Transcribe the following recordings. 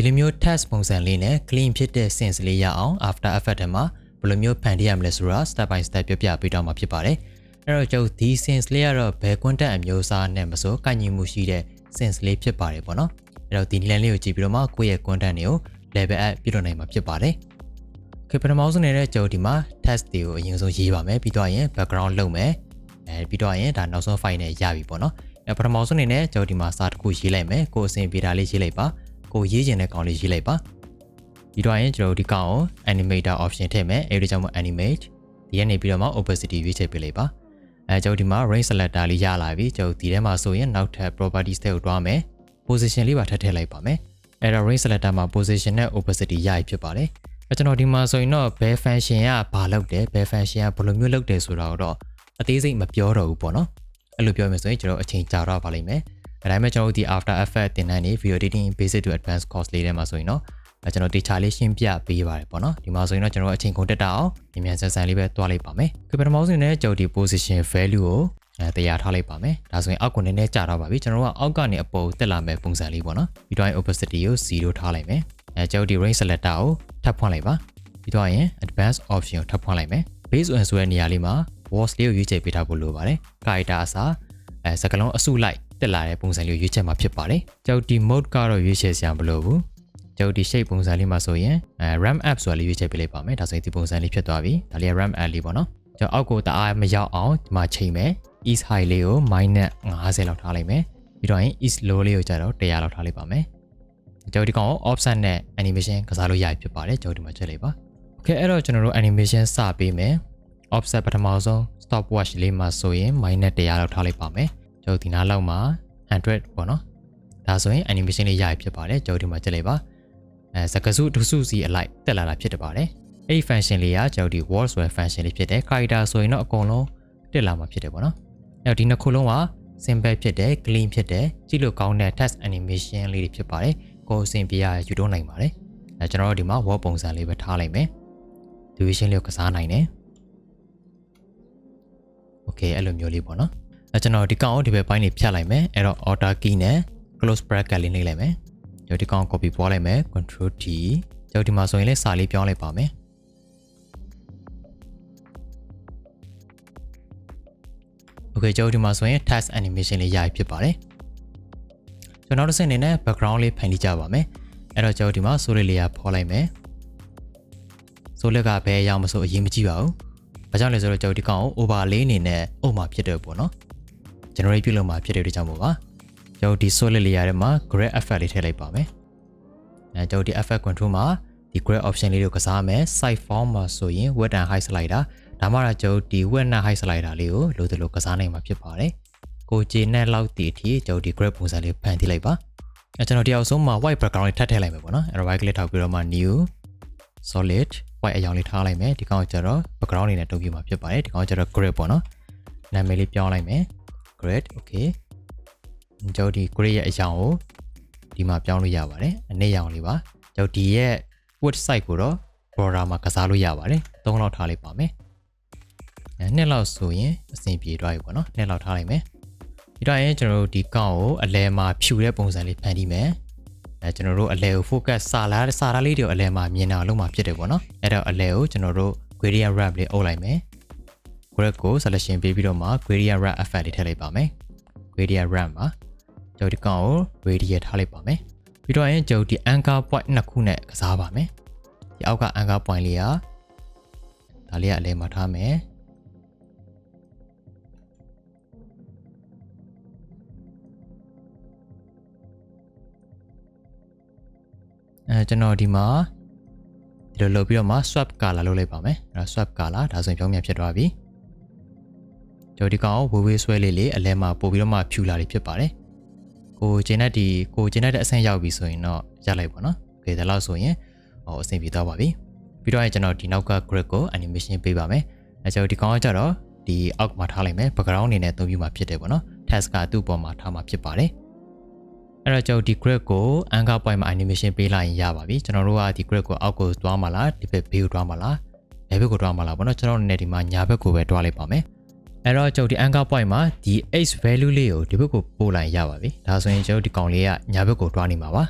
ဒီလိုမျိုး task ပုံစံလေးနဲ့ clean ဖြစ်တဲ့ sense လေးရအောင် after effect ထဲမှာဘယ်လိုမျိုးဖန်တီးရမလဲဆိုတာ step by step ပြပြပေးတော့မှာဖြစ်ပါတယ်အဲ့တော့ကျွန်တော်ဒီ sense လေးကတော့ဘယ် content အမျိုးအစားနဲ့မဆိုကန့်ညီမှုရှိတဲ့ sense လေးဖြစ်ပါတယ်ပေါ့နော်အဲ့တော့ဒီ line လေးကိုကြည့်ပြီးတော့မှကိုယ့်ရဲ့ content တွေကို level up ပြုလုပ်နိုင်မှာဖြစ်ပါတယ်ခေပထမဆုံးနေတဲ့ကျွန်တော်ဒီမှာ test တွေကိုအရင်ဆုံးရေးပါမယ်ပြီးတော့ရင် background လုပ်မယ်အဲပြီးတော့ရင်ဒါနောက်ဆုံး file နဲ့ရပြီပေါ့နော်အဲပထမဆုံးအနေနဲ့ကျွန်တော်ဒီမှာစာတစ်ခုရေးလိုက်မယ်ကိုယ်အဆင်ပြေတာလေးရေးလိုက်ပါ ကိုရေးချင်တဲ့ကောင်လေးရေးလိုက်ပါပြီးတော့ရင်ကျွန်တော်ဒီကောင်ကို animator option ထည့်မယ်အဲဒီကြောင့်မို့ animate ဒီကနေပြီးတော့မှ opacity ရွေးချယ်ပေးလိုက်ပါအဲကျွန်တော်ဒီမှာ range selector လေးရလာပြီကျွန်တော်ဒီထဲမှာဆိုရင်နောက်ထပ် properties တွေကိုတွားမယ် position လေးပါထပ်ထည့်လိုက်ပါမယ်အဲ့တော့ range selector မှာ position နဲ့ opacity ရပြီဖြစ်ပါတယ်အဲကျွန်တော်ဒီမှာဆိုရင်တော့ဘယ် function ကဘာလုပ်တယ်ဘယ် function ကဘယ်လိုမျိုးလုပ်တယ်ဆိုတာတော့အသေးစိတ်မပြောတော့ဘူးပေါ့နော်အဲ့လိုပြောမယ်ဆိုရင်ကျွန်တော်အချိန်ကြာတော့ပါလိမ့်မယ် အဲဒါပေမဲ့ကျွန်တော်တို့ဒီ after effect သင်တန်းနေ video editing basic to advanced course လေးထဲမှာဆိုရင်တော့အဲကျွန်တော်တေချာလေးရှင်းပြပေးပါတယ်ပေါ့နော်ဒီမှာဆိုရင်တော့ကျွန်တော်အချိန်ကုန်တက်တာအောင်မြန်မြန်ဆန်ဆန်လေးပဲတွားလိုက်ပါမယ်ဒီပထမဆုံးနဲ့ကျွန်တော်ဒီ position value ကိုအဲတရားထားလိုက်ပါမယ်ဒါဆိုရင်အောက်ကိုနည်းနည်းကြာတော့ပါပြီကျွန်တော်တို့ကအောက်ကနေအပေါ်တက်လာမဲ့ပုံစံလေးပေါ့နော်ပြီးတော့ opacity ကို0ထားလိုက်မယ်အဲကျွန်တော်ဒီ range selector ကိုထပ်ဖွင့်လိုက်ပါပြီးတော့ရင် advanced option ကိုထပ်ဖွင့်လိုက်မယ် base on ဆိုတဲ့နေရာလေးမှာ words လေးကိုရွေးချယ်ပေးထားဖို့လိုပါတယ် character အစားအဲစကားလုံးအစုလိုက် တက်လာတဲ့ပုံစံလေးကိုရွေးချယ်မှာဖြစ်ပါတယ်ကျွန်တော်ဒီ mode ကတော့ရွေးချယ်စရာမလိုဘူးကျွန်တော်ဒီ shape ပုံစံလေးမှာဆိုရင်အဲ ram app ဆိုတာလေးရွေးချယ်ပေးလိုက်ပါမယ်ဒါဆိုရင်ဒီပုံစံလေးဖြစ်သွားပြီဒါလေးက ram app လေးပေါ့နော်ကျွန်တော်အောက်ကိုတအားမရောက်အောင်ဒီမှာချိန်မယ် east high လေးကို -50 လောက်ထားလိုက်မယ်ပြီးတော့ရင် east low လေးကိုကျတော့100လောက်ထားလိုက်ပါမယ်ကျွန်တော်ဒီကောင်ကို offset နဲ့ animation ကစားလို့ရပြီဖြစ်ပါတယ်ကျွန်တော်ဒီမှာချက်လိုက်ပါ okay အဲ့တော့ကျွန်တော်တို့ animation စပေးမယ် offset ပထမဆုံး stopwatch လေးမှာဆိုရင် -100 လောက်ထားလိုက်ပါမယ် ကျွန်တော်ဒီနားလောက်မှာ100ပေါ့နော်ဒါဆိုရင် animation လေးရပြီဖြစ်ပါတယ်ကျွန်တော်ဒီမှာချက်လိုက်ပါအဲစကားစုဒုစုစီအလိုက်တက်လာတာဖြစ်တယ်ပါတယ်အဲ့ဒီ function လေးကကျွန်တော်ဒီ word ဆိုတဲ့ function လေးဖြစ်တယ် character ဆိုရင်တော့အကုန်လုံးတက်လာမှာဖြစ်တယ်ပေါ့နော်အဲ့တော့ဒီနှစ်ခုလုံးက simple ဖြစ်တယ် clean ဖြစ်တယ်ကြည့်လို့ကောင်းတဲ့ text animation လေးတွေဖြစ်ပါတယ်ကိုယ်အဆင်ပြေရယူတော့နိုင်ပါတယ်အဲကျွန်တော်တို့ဒီမှာ word ပုံစံလေးပဲထားလိုက်မယ် division လေးကိုကစားနိုင်တယ် okay အဲ့လိုမျိုးလေးပေါ့နော် အဲကျွန်တော်ဒီကောင်ကိုဒီဘက်ပိုင်းနေဖြတ်လိုက်မယ်အဲ့တော့ order key နဲ့ close bracket လေးနှိပ်လိုက်မယ်ကျွန်တော်ဒီကောင် copy ပွားလိုက်မယ် control T ကျွန်တော်ဒီမှာဆိုရင်လည်းစာလေးပြောင်းလိုက်ပါမယ် okay ကျွန်တော်ဒီမှာဆိုရင် text animation လေးရပြီဖြစ်ပါတယ်ကျွန်တော်တို့စနေနဲ့ background လေးဖန်တီးကြပါမယ်အဲ့တော့ကျွန်တော်ဒီမှာ solid layer ဖော်လိုက်မယ် solid ကဘယ်အရာမဆိုအရင်မကြည့်ပါဘူးဘာကြောင့်လဲဆိုတော့ကျွန်တော်ဒီကောင်ကို overlay အနေနဲ့အုပ်မှာဖြစ်တယ်ပေါ့နော် generate ပြုလုပ်မှာဖြစ်တဲ့အတွက်ကြောင့်မို့ပါကျွန်တော်ဒီ solid layer ထဲမှာ grade effect လေးထည့်လိုက်ပါမယ်အဲကျွန်တော်ဒီ effect control မှာဒီ grade option လေးကိုကစားမယ် side form မှာဆိုရင် width and height slider ဒါမှတော့ကျွန်တော်ဒီ width and height slider လေးကိုလိုသလိုကစားနိုင်မှာဖြစ်ပါတယ်ကိုကျေနဲ့လောက်တည်အထိကျွန်တော်ဒီ grade ပုံစံလေးဖန်တီးလိုက်ပါအဲကျွန်တော်ဒီအောက်ဆုံးမှာ white background လေးထပ်ထည့်လိုက်မယ်ပေါ့နော်အဲ right click ထောက်ပြီးတော့မှ new solid white အရောင်လေးထားလိုက်မယ်ဒီကောင်ကျတော့ background လေးနဲ့တုံးပြမှာဖြစ်ပါတယ်ဒီကောင်ကျတော့ grid ပေါ့နော်နာမည်လေးပြောင်းလိုက်မယ် grid okay ကျွန်တော်ဒီ grid ရဲ့အရောင်ကိုဒီမှာပြောင်းလို့ရပါတယ်အနည်းရောင်လေးပါကျွန်တော်ဒီရဲ့ width size ကိုတော့ border မှာကစားလို့ရပါတယ်၃လောက်ထားလိုက်ပါမယ်အဲနှစ်လောက်ဆိုရင်အဆင်ပြေသွားပြီပေါ့နော်နှစ်လောက်ထားလိုက်မယ်ဒီတော့ရင်ကျွန်တော်တို့ဒီကောင်ကိုအလဲမှာဖြူတဲ့ပုံစံလေးဖန်တီးမယ်အဲကျွန်တော်တို့အလဲကို focus စာလားစာလားလေးတွေကိုအလဲမှာမြင်အောင်လုပ်မှာဖြစ်တယ်ပေါ့နော်အဲ့တော့အလဲကိုကျွန်တော်တို့ gradient wrap လေးအုပ်လိုက်မယ် grade ကို selection ပေးပြီးတော့မှ gradient wrap effect လေးထည့်လိုက်ပါမယ် gradient wrap မှာကျွန်တော်ဒီကောင်ကို radius ထားလိုက်ပါမယ်ပြီးတော့ရင်ကျွန်တော်ဒီ anchor point နှစ်ခုနဲ့ကစားပါမယ်ဒီအောက်က anchor point လေးကဒါလေးကအလဲမှာထားမယ်အဲကျွန်တော်ဒီမှာဒီလိုလုပ်ပြီးတော့မှ swap color လုပ်လိုက်ပါမယ်အဲတော့ swap color ဒါဆိုရင်ပြောင်းပြန်ဖြစ်သွားပြီ ကျွန်တော်ဒီကောင်ကိုဝေးဝေးဆွဲလေးလေးအလဲမှာပို့ပြီးတော့မှဖြူလာလေးဖြစ်ပါတယ်ကိုဂျင်းနဲ့ဒီကိုဂျင်းနဲ့တဲ့အဆင့်ရောက်ပြီဆိုရင်တော့ရလိုက်ပါတော့โอเคဒါလို့ဆိုရင်ဟိုအဆင်ပြေသွားပါပြီပြီးတော့ကျွန်တော်ဒီနောက်က grid ကို animation ပေးပါမယ်အဲကျွန်တော်ဒီကောင်ကကြတော့ဒီအောက်မှာထားလိုက်မယ် background အနေနဲ့အသုံးပြုမှာဖြစ်တယ်ပေါ့နော် task ကသူ့ပေါ်မှာထားမှာဖြစ်ပါတယ်အဲ့တော့ကျွန်တော်ဒီ grid ကို anchor point မှာ animation ပေးလိုက်ရင်ရပါပြီကျွန်တော်တို့ကဒီ grid ကိုအောက်ကိုတွားမှာလားဒီဘက်ဘေးကိုတွားမှာလားဘယ်ဘက်ကိုတွားမှာလားပေါ့နော်ကျွန်တော်အနေနဲ့ဒီမှာညာဘက်ကိုပဲတွားလိုက်ပါမယ် အဲ့တော့ကျွန်တော်ဒီ anchor point မှာဒီ h value လေးကိုဒီဘက်ကိုပို့လိုက်ရပါပြီဒါဆိုရင်ကျွန်တော်ဒီကောင်လေးကညာဘက်ကိုတွားနေမှာပါ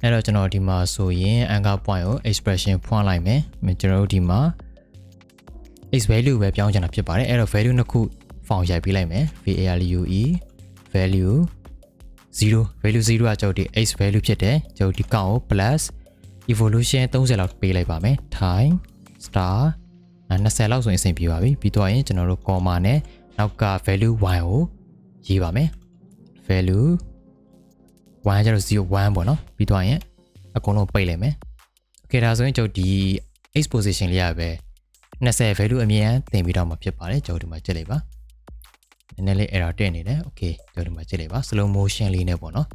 အဲ့တော့ကျွန်တော်ဒီမှာဆိုရင် anchor point ကို expression ဖွင့်လိုက်မယ်။ကျွန်တော်တို့ဒီမှာ x value ပဲပြောင်းချင်တာဖြစ်ပါတယ်။အဲ့တော့ value နှစ်ခု form ရိုက်ပေးလိုက်မယ်။ value value 0 value 0ကကျွန်တော်ဒီ x value ဖြစ်တယ်။ကျွန်တော်ဒီကောင်ကို plus evolution 30လောက်ပေးလိုက်ပါမယ် time star 20လောက်ဆိုရင်အဆင်ပြေပါပြီပြီးတော့ရင်ကျွန်တော်တို့ comma နဲ့နောက်က value 1ကိုရေးပါမယ် value 1ကျတော့01ပေါ့နော်ပြီးတော့ရင်အကုန်လုံးပိတ်လိုက်မယ် okay ဒါဆိုရင်ကျွန်တော်ဒီ exposition လေးရပဲ20 value အမြင်သင်ပြီးတော့မှဖြစ်ပါတယ်ကျွန်တော်ဒီမှာကြည့်လိုက်ပါနည်းနည်းလေး error တက်နေတယ် okay ကျွန်တော်ဒီမှာကြည့်လိုက်ပါ slow motion လေးနဲ့ပေါ့နော်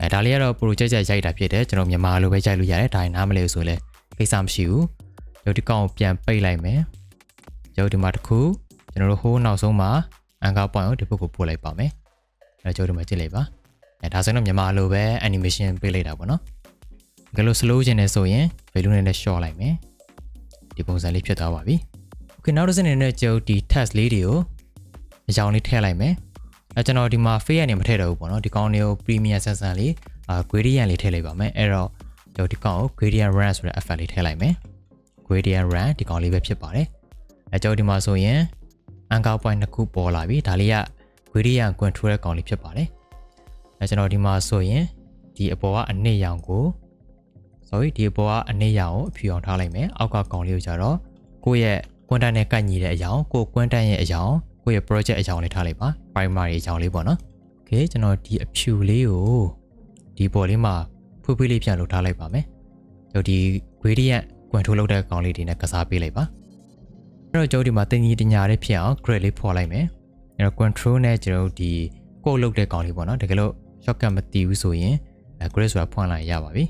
အဲဒါလေးကတော့ project ရိုက်တာဖြစ်တယ်ကျွန်တော်မြန်မာလိုပဲရိုက်လို့ရတယ်ဒါရင်နားမလဲဆိုလဲကိစ္စမရှိဘူးကျွန်တော်ဒီကောင်ကိုပြန်ပိတ်လိုက်မယ် ကျွန်တော်ဒီမှာတစ်ခုကျွန်တော်တို့ဟိုးနောက်ဆုံးမှာအန်ကာ point ကိုဒီဘက်ကိုပို့လိုက်ပါမယ်အဲကျွန်တော်ဒီမှာကြည့်လိုက်ပါအဲဒါဆိုရင်တော့မြန်မာလိုပဲ animation ပေးလိုက်တာပေါ့နော်ကဲလို့ slow ချင်တယ်ဆိုရင် value နဲ့ short လိုက်မယ်ဒီပုံစံလေးဖြစ်သွားပါပြီ okay နောက်တစ်စနေနဲ့ကျွန်တော်ဒီ test လေးတွေကိုအကြောင်းလေးထည့်လိုက်မယ်အဲကျွန်တော်ဒီမှာ fade ကနေမထည့်တော့ဘူးပေါ့နော်ဒီကောင်းလေးကို premium section လေးအာ gradient လေးထည့်လိုက်ပါမယ်အဲ့တော့ကျွန်တော်ဒီကောင်းကို gradient run ဆိုတဲ့ effect လေးထည့်လိုက်မယ် gradient run ဒီကောင်းလေးပဲဖြစ်ပါတယ် အဲကျွန်တော်ဒီမှာဆိုရင် anchor point နှစ်ခုပေါ်လာပြီဒါလေးက gradient control တဲ့ကောင်းလေးဖြစ်ပါတယ်အဲကျွန်တော်ဒီမှာဆိုရင်ဒီအပေါ်ကအနစ်ရောင်ကို sorry ဒီအပေါ်ကအနစ်ရောင်ကိုအဖြူအောင်ထားလိုက်မယ်အောက်ကကောင်းလေးကိုကြတော့ကိုယ့်ရဲ့ quantum နဲ့ကိုက်ညီတဲ့အကြောင်းကို quantum ရဲ့အကြောင်းကိုယ့်ရဲ့ project အကြောင်းလေးထားလိုက်ပါ primary အကြောင်းလေးပေါ့နော် okay ကျွန်တော်ဒီအဖြူလေးကိုဒီပေါ်လေးမှာဖွေးဖွေးလေးပြန်လုပ်ထားလိုက်ပါမယ်ကျွန်တော်ဒီ gradient control လုပ်တဲ့ကောင်လေးတွေနဲ့ကစားပေးလိုက်ပါ အဲ့တော့ကျွန်တော်ဒီမှာတင်ကြီးတညာလေးဖြစ်အောင် grade လေးဖော်လိုက်မယ်အဲ့တော့ control နဲ့ကျွန်တော်ဒီ code လုပ်တဲ့ကောင်လေးပေါ့နော်တကယ်လို့ shortcut မတည်ဘူးဆိုရင်အဲ grade ဆိုတာဖွင့်လိုက်ရပါပြီ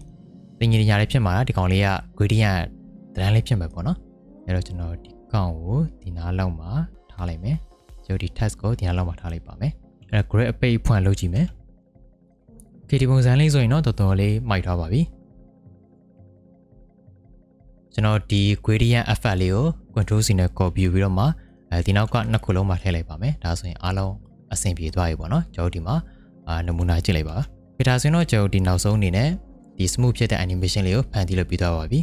တင်ကြီးတညာလေးဖြစ်မှာလားဒီကောင်လေးက gradient တန်းလေးဖြစ်မှာပေါ့နော်အဲ့တော့ကျွန်တော်ဒီကောင်ကိုဒီနားလောက်မှာထားလိုက်မယ်ကျွန်တော်ဒီ task ကိုဒီနားလောက်မှာထားလိုက်ပါမယ်အဲ့တော့ grade အပိတ်ဖွင့်လုပ်ကြည့်မယ် okay ဒီပုံစံလေးဆိုရင်တော့တော်တော်လေးမိုက်ထားပါပြီကျွန်တော်ဒီ gradient effect လေးကို control C နဲ့ copy ပြီးတော့မှအဲဒီနောက်ကနှစ်ခုလုံးမှာထည့်လိုက်ပါမယ်ဒါဆိုရင်အားလုံးအဆင်ပြေသွားပြီပေါ့နော်ကျွန်တော်ဒီမှာအာနမူနာကြည့်လိုက်ပါခေဒါဆိုရင်တော့ကျွန်တော်ဒီနောက်ဆုံးအနေနဲ့ဒီ smooth ဖြစ်တဲ့ animation လေးကိုဖန်တီးလို့ပြီးသွားပါပြီ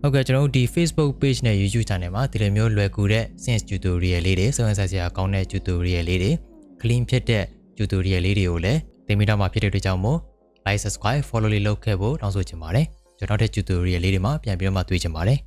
ဟုတ်ကဲ့ကျွန်တော်တို့ဒီ Facebook page နဲ့ YouTube channel မှာဒီလိုမျိုးလွယ်ကူတဲ့ Sense tutorial လေးတွေစုံစမ်းစရာကောင်းတဲ့ tutorial လေးတွေ clean ဖြစ်တဲ့ tutorial လေးတွေကိုလည်း သင်မိတော့မှာဖြစ်တဲ့အတွက်ကြောင့်မို့ like subscribe follow လေးလုပ်ခဲ့ဖို့တောင်းဆိုချင်ပါတယ်ကျွန်တော်တို့ tutorial လေးတွေမှာပြန်ပြီးတော့မှတွေ့ချင်ပါတယ်